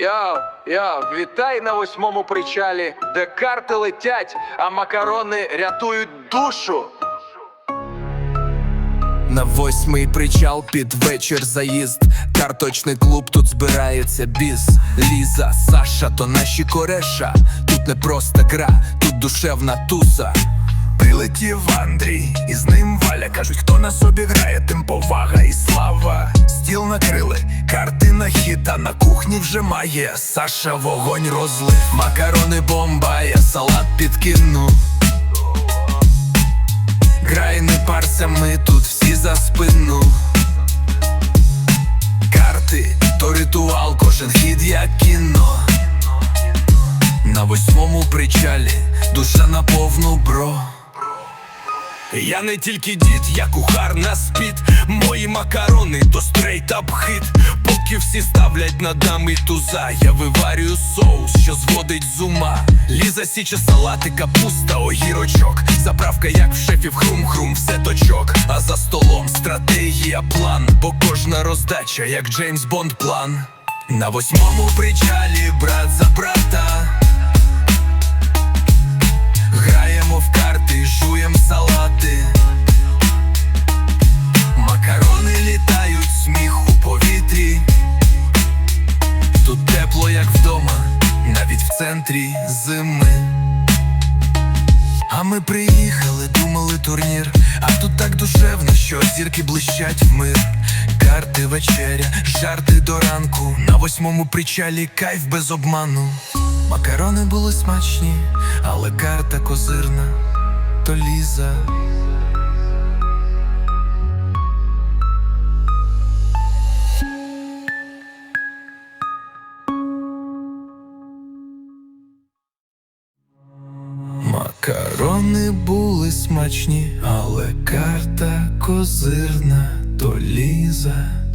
Йоу, йоу, вітай на восьмому причалі, де карти летять, а макарони рятують душу. На восьмий причал під вечір заїзд. Карточний клуб тут збирається біз. Ліза, Саша, то наші кореша. Тут не просто гра, тут душевна туса. Прилетів Андрій, і з ним Валя кажуть, хто на собі грає, тим повага і слава. Стіл накрили, карти на хід, а на кухні вже має. Саша вогонь розлив, макарони бомбає, салат підкинув. Грай не парся, ми тут всі за спину. Карти то ритуал, кожен хід як кіно. На восьмому причалі душа на повну бро. Я не тільки дід, я кухар на спід. Мої макарони то стрейт-ап хит. Поки всі ставлять на дами туза, я виварюю соус, що зводить з ума. Ліза січе салати, капуста, огірочок. Заправка, як в шефів хрум-хрум, все точок. А за столом стратегія, план. Бо кожна роздача, як Джеймс Бонд план. На восьмому причалі брат центрі зими. А ми приїхали, думали турнір, а тут так душевно, що зірки блищать в мир. Карти вечеря, жарти до ранку. На восьмому причалі кайф без обману. Макарони були смачні, але карта козирна, то ліза. Макарони були смачні, але карта козирна, то ліза.